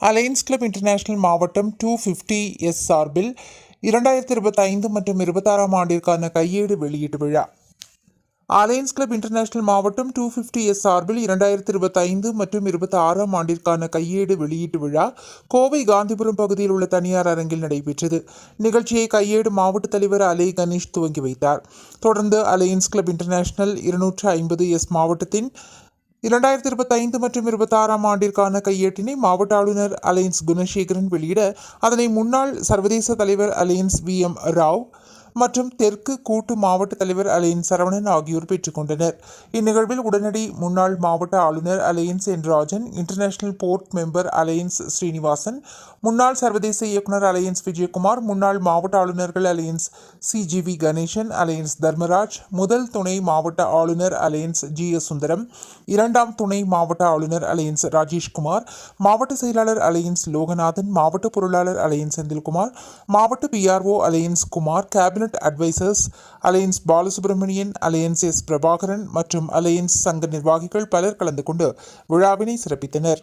Alliance Club International மாவட்டம் two fifty S சார்பில் இரண்டாயிரத்தி இருபத்தைந்து மற்றும் இருபத்தாறாம் ஆண்டிற்கான கையேடு வெளியீட்டு விழா. அலையன்ஸ் கிளப் இன்டர்நேஷனல் மாவட்டம் டூ ஃபிஃப்டி எஸ் சார்பில் இரண்டாயிரத்தி இருபத்தைந்து மற்றும் இருபத்தி ஆறாம் ஆண்டிற்கான கையேடு வெளியீட்டு விழா கோவை காந்திபுரம் பகுதியில் உள்ள தனியார் அரங்கில் நடைபெற்றது. நிகழ்ச்சியை கையேடு மாவட்ட தலைவர் அலை கணேஷ் துவங்கி வைத்தார். தொடர்ந்து அலையன்ஸ் கிளப் இன்டர்நேஷனல் இருநூற்று ஐம்பது எஸ் மாவட்டத்தின் இரண்டாயிரத்தி இருபத்தைந்து மற்றும் இருபத்தாறாம் ஆண்டிற்கான கையேட்டினை மாவட்ட ஆளுநர் அலையன்ஸ் குணசேகரன் வெளியிட அதனை முன்னாள் சர்வதேச தலைவர் அலையன்ஸ் வி எம் ராவ் மற்றும் தெற்கு கூட்டு மாவட்ட தலைவர் அலையன் சரவணன் ஆகியோர் பெற்றுக்கொண்டனர். இந்நிகழ்வில் உடனடி முன்னாள் மாவட்ட ஆளுநர் Alliance N Rajan international board member Alliance Srinivasan முன்னாள் சர்வதேச இயக்குனர் அலையன்ஸ் விஜயகுமார் முன்னாள் மாவட்ட ஆளுநர்கள் Alliance CGV Ganesan Alliance Dharmaraj முதல் துணை மாவட்ட ஆளுநர் அலையன்ஸ் ஜி எஸ் சுந்தரம் இரண்டாம் துணை மாவட்ட ஆளுநர் அலையன்ஸ் ராஜேஷ்குமார் மாவட்ட செயலாளர் அலையன்ஸ் லோகநாதன் மாவட்ட பொருளாளர் அலையன்ஸ் செந்தில்குமார் மாவட்ட PRO Alliance Kumar cabinet advisors Alliance Balasubramanian Alliance S Prabhakaran மற்றும் அலையன்ஸ் சங்க நிர்வாகிகள் பலர் கலந்து கொண்டு விழாவினை சிறப்பித்தனர்.